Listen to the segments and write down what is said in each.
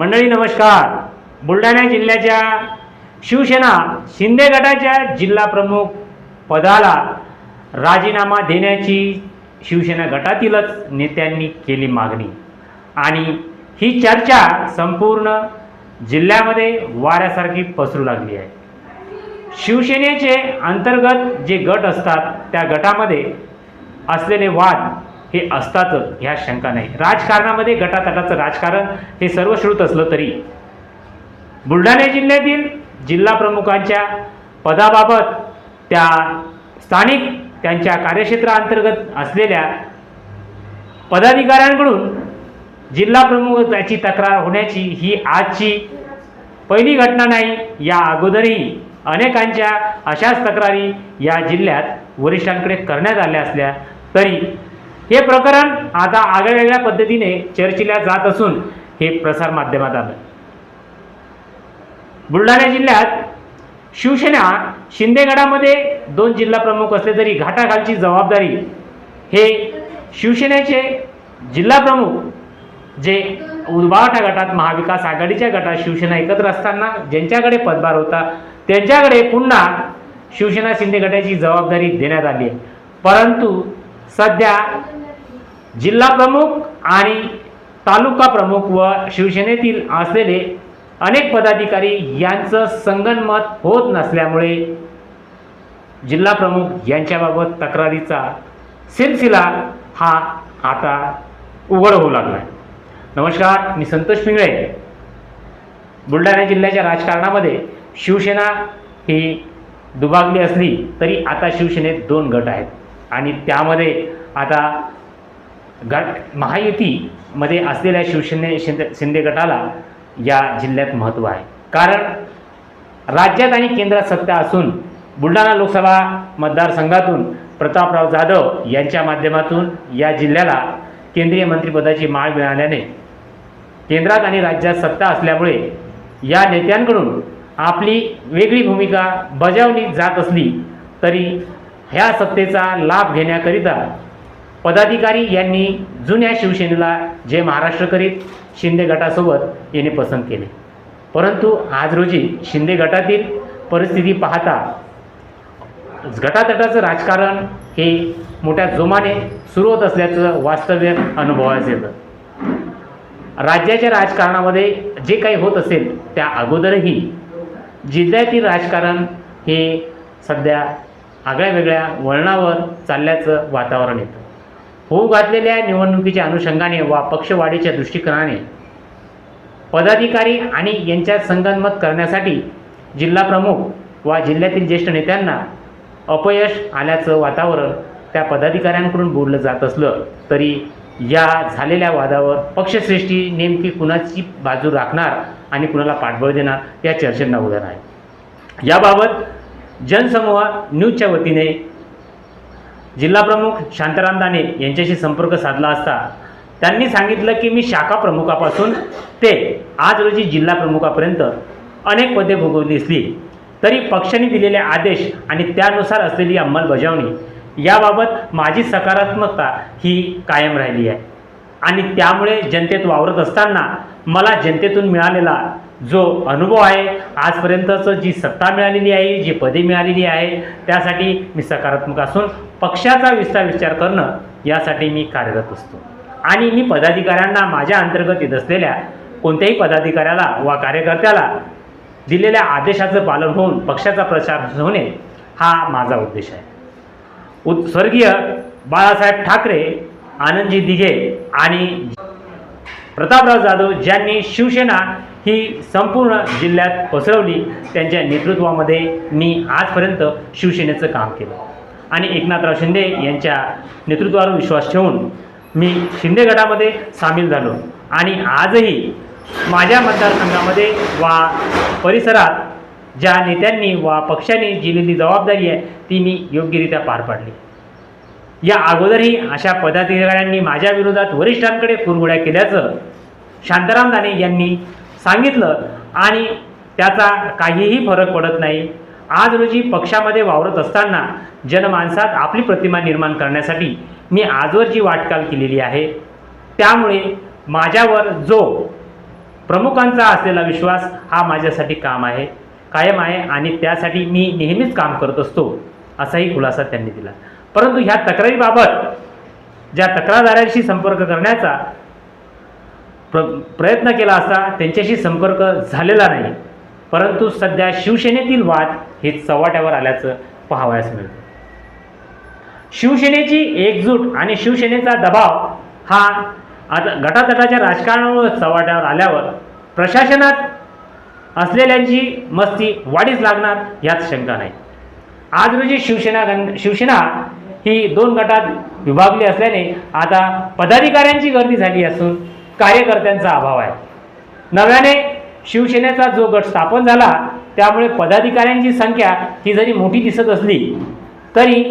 मंडळी नमस्कार. बुलढाणा जिल्ह्याच्या शिवसेना शिंदे गटाच्या जिल्हा प्रमुख पदाला राजीनामा देण्याची शिवसेना गटातीलच नेत्यांनी केली मागणी. आणि ही चर्चा संपूर्ण जिल्ह्यामध्ये वाऱ्यासारखी पसरू लागली आहे. शिवसेनेचे अंतर्गत जे गट असतात त्या गटामध्ये असलेले वाद हे असतातच ह्या शंका नाही. राजकारणामध्ये गटातटाचं राजकारण हे सर्वश्रुत असलं तरी. बुलढाणा जिल्ह्यातील जिल्हा प्रमुखांच्या पदाबाबत त्या स्थानिक त्यांच्या कार्यक्षेत्राअंतर्गत असलेल्या पदाधिकाऱ्यांकडून जिल्हा प्रमुख त्याची तक्रार होण्याची ही आजची पहिली घटना नाही. या अगोदरही अनेकांच्या अशाच तक्रारी या जिल्ह्यात वरिष्ठांकडे करण्यात आल्या असल्या तरी हे प्रकरण आता आगळ्यावेगळ्या पद्धतीने चर्चेला जात असून हे प्रसारमाध्यमात आलं. बुलढाणा जिल्ह्यात शिवसेना शिंदेगडामध्ये दोन जिल्हा प्रमुख असले तरी घाटाखालची जबाबदारी हे शिवसेनेचे जिल्हा प्रमुख जे उबावटा गटात महाविकास आघाडीच्या गटात शिवसेना एकत्र असताना ज्यांच्याकडे पदभार होता त्यांच्याकडे पुन्हा शिवसेना शिंदे गटाची जबाबदारी देण्यात आली आहे. परंतु सध्या जिल्हा प्रमुख आणि तालुका प्रमुख व शिवसेनेतील असलेले अनेक पदाधिकारी यांचं संगनमत होत नसल्यामुळे जिल्हा प्रमुख यांच्याबाबत तक्रारीचा सिलसिला हा आता उघड होऊ लागला आहे नमस्कार मी संतोष पिंगळे. बुलढाणा जिल्ह्याच्या राजकारणामध्ये शिवसेना ही दुभागली असली तरी आता शिवसेनेत दोन गट आहेत आणि त्यामध्ये आता गट महायुतीमध्ये असलेल्या शिवसेने शिंदे शिंदे गटाला या जिल्ह्यात महत्त्व आहे. कारण राज्यात आणि केंद्रात सत्ता असून बुलढाणा लोकसभा मतदारसंघातून प्रतापराव जाधव यांच्या माध्यमातून या जिल्ह्याला केंद्रीय मंत्रिपदाची माळ मिळाल्याने केंद्रात आणि राज्यात सत्ता असल्यामुळे या नेत्यांकडून आपली वेगळी भूमिका बजावली जात असली तरी ह्या सत्तेचा लाभ घेण्याकरिता पदाधिकारी यांनी जुन्या शिवसेनेला जे महाराष्ट्र करीत शिंदे गटासोबत येणे पसंत केले. परंतु आज रोजी शिंदे गटातील परिस्थिती पाहता गटातटाचं राजकारण हे मोठ्या जोमाने सुरू होत असल्याचं वास्तव्य अनुभवायचं येतं. राज्याच्या राजकारणामध्ये जे काही होत असेल त्या अगोदरही जिल्ह्यातील राजकारण हे सध्या आगळ्या वेगळ्या वळणावर चालल्याचं वातावरण येतं. होऊ घातलेल्या निवडणुकीच्या अनुषंगाने वा पक्षवाढीच्या दृष्टिकोनाने पदाधिकारी आणि यांच्यात संगनमत करण्यासाठी जिल्हाप्रमुख वा जिल्ह्यातील ज्येष्ठ नेत्यांना अपयश आल्याचं वातावरण त्या पदाधिकाऱ्यांकडून बोललं जात असलं तरी या झालेल्या वादावर पक्षश्रेष्ठी नेमकी कुणाची बाजू राखणार आणि कुणाला पाठबळ देणार या चर्चेंना उदाहरण आहे. याबाबत जनसमूह न्यूजच्या वतीने जिल्हा प्रमुख शांताराम दाने यांच्याशी संपर्क साधला असता त्यांनी सांगितलं की मी शाखा प्रमुखापासून ते आज रोजी जिल्हा प्रमुखापर्यंत अनेक पदे भोगवली असली तरी पक्षाने दिलेले आदेश आणि त्यानुसार असलेली अंमलबजावणी याबाबत माझी सकारात्मकता ही कायम राहिली आहे. आणि त्यामुळे जनतेत वावरत असताना मला जनतेतून मिळालेला जो अनुभव आहे आजपर्यंतचं जी सत्ता मिळालेली आहे जी पदे मिळालेली आहे त्यासाठी मी सकारात्मक असून पक्षाचा विस्तार विचार करणं यासाठी मी कार्यरत असतो. आणि मी पदाधिकाऱ्यांना माझ्या अंतर्गत येत असलेल्या कोणत्याही पदाधिकाऱ्याला वा कार्यकर्त्याला दिलेल्या आदेशाचं पालन होऊन पक्षाचा प्रचार होणे हा माझा उद्देश आहे. उद स्वर्गीय बाळासाहेब ठाकरे आनंदजी दिघे आणि प्रतापराव जाधव ज्यांनी शिवसेना ही संपूर्ण जिल्ह्यात पसरवली त्यांच्या नेतृत्वामध्ये मी आजपर्यंत शिवसेनेचं काम केलं. आणि एकनाथराव शिंदे यांच्या नेतृत्वावर विश्वास ठेवून मी शिंदे गटामध्ये सामील झालो. आणि आजही माझ्या मतदारसंघामध्ये वा परिसरात ज्या नेत्यांनी वा पक्षाने दिलेली जबाबदारी आहे ती मी योग्यरित्या पार पाडली. या अगोदरही अशा पदाधिकाऱ्यांनी माझ्या विरोधात वरिष्ठांकडे कुरघोड्या केल्याचं शांताराम दाने यांनी सांगितलं. आणि त्याचा काहीही फरक पडत नाही. आज रोजी पक्षामध्ये वावरत असताना जनमानसात आपली प्रतिमा निर्माण करण्यासाठी मी आजवर जी वाटचाल केलेली आहे त्यामुळे माझ्यावर जो प्रमुखांचा असलेला विश्वास हा माझ्यासाठी काम आहे कायम आहे आणि त्यासाठी मी नेहमीच काम करत असतो असाही खुलासा त्यांनी दिला. परंतु ह्या तक्रारीबाबत ज्या तक्रारदारांशी संपर्क करण्याचा प्र प्रयत्न केला असता त्यांच्याशी संपर्क झालेला नाही. परंतु सध्या शिवसेनेतील वाद हे चव्हाट्यावर आल्याचं पाहावयास मिळतं. शिवसेनेची एकजूट आणि शिवसेनेचा दबाव हा आता गटातटाच्या राजकारणामुळे चव्हाट्यावर आल्यावर प्रशासनात असलेल्यांची मस्ती वाढीच लागणार यात शंका नाही. आज रोजी शिवसेना गण शिवसेना ही दोन गटात विभागली असल्याने आता पदाधिकाऱ्यांची गर्दी झाली असून कार्यकर्त्यांचा अभाव आहे. नव्याने शिवसेनेचा जो गट स्थापन झाला त्यामुळे पदाधिकाऱ्यांची संख्या ही जरी मोठी दिसत असली तरी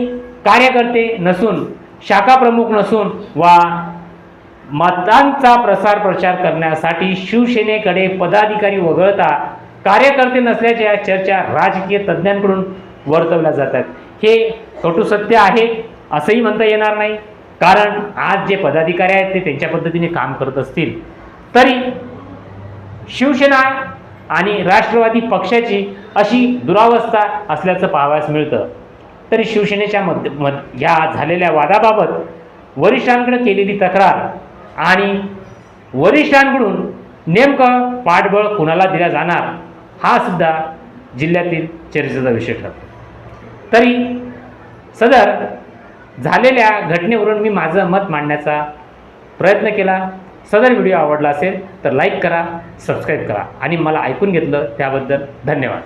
कार्यकर्ते नसून शाखा प्रमुख नसून वा मतांचा प्रसार प्रचार करण्यासाठी शिवसेनेकडे पदाधिकारी वगळता कार्यकर्ते नसल्याच्या चर्चा राजकीय तज्ज्ञांकडून वर्तवल्या जातात. हे कटू सत्य आहे असंही म्हणता येणार नाही. कारण आज जे पदाधिकारी आहेत ते त्यांच्या पद्धतीने काम करत असतील. तरी शिवसेना आणि राष्ट्रवादी पक्षाची अशी दुरावस्था असल्याचं पाहावयास मिळतं. तरी शिवसेनेच्या मध्य मध या झालेल्या वादाबाबत वरिष्ठांकडे केलेली तक्रार आणि वरिष्ठांकडून नेमकं पाठबळ कुणाला दिला जाणार हा सुद्धा जिल्ह्यातील चर्चेचा विषय ठरतो. तरी सदर झालेल्या घटनेवरून मी माझं मत मांडण्याचा प्रयत्न केला. सदर व्हिडिओ आवडला असेल तर लाईक करा सबस्क्राईब करा आणि मला ऐकून घेतलं त्याबद्दल धन्यवाद.